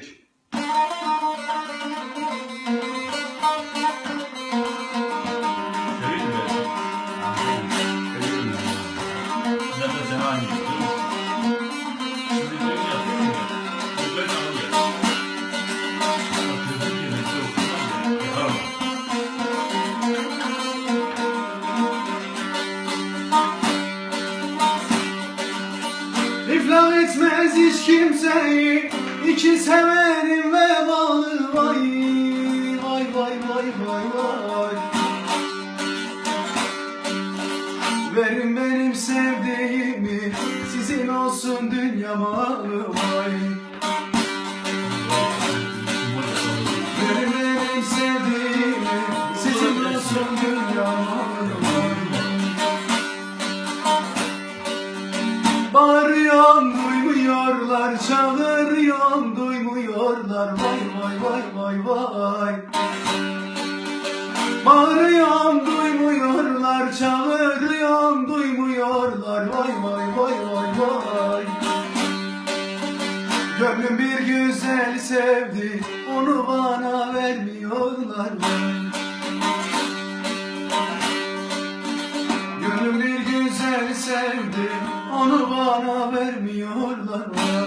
Seviyorum ben. Zaten sen aynı etmez hiç kimseyi. İki severim ve bağlı vay. Vay vay vay vay vay. Verin benim sevdiğimi. Sizin olsun dünya malı vay. Verin benim sevdiğimi. Sizin olsun dünya malı vay. Bağırıyorum çağırıyorum duymuyorlar. Vay vay vay vay vay. Bağırıyorum duymuyorlar, çağırıyorum duymuyorlar. Vay vay vay vay vay. Gönlüm bir güzel sevdi, onu bana vermiyorlar. Vay Gönlüm bir güzel sevdi. Onu bana vermiyorlar. vay